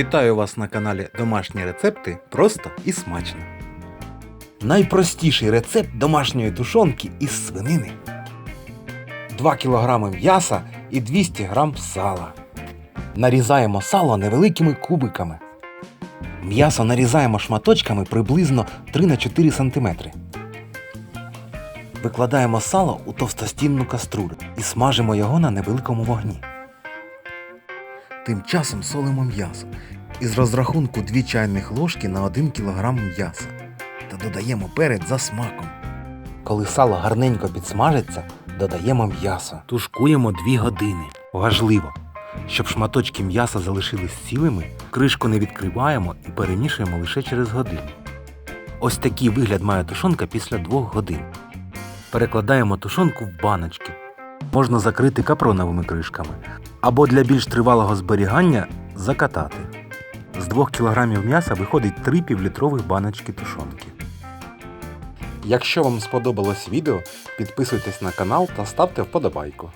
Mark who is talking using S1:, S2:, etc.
S1: Вітаю вас на каналі Домашні рецепти просто і смачно. Найпростіший рецепт домашньої тушонки із свинини. 2 кг м'яса і 200 г сала. Нарізаємо сало невеликими кубиками. М'ясо нарізаємо шматочками приблизно 3-4 см. Викладаємо сало у товстостінну каструлю і смажимо його на невеликому вогні. Тим часом солимо м'ясо із розрахунку 2 чайних ложки на 1 кг м'яса та додаємо перець за смаком. Коли сало гарненько підсмажиться, додаємо м'ясо. Тушкуємо 2 години. Важливо, щоб шматочки м'яса залишились цілими, кришку не відкриваємо і перемішуємо лише через годину. Ось такий вигляд має тушонка після 2 годин. Перекладаємо тушонку в баночки. Можна закрити капроновими кришками або для більш тривалого зберігання закатати. З 2 кг м'яса виходить 3 півлітрових баночки тушонки. Якщо вам сподобалось відео, підписуйтесь на канал та ставте вподобайку.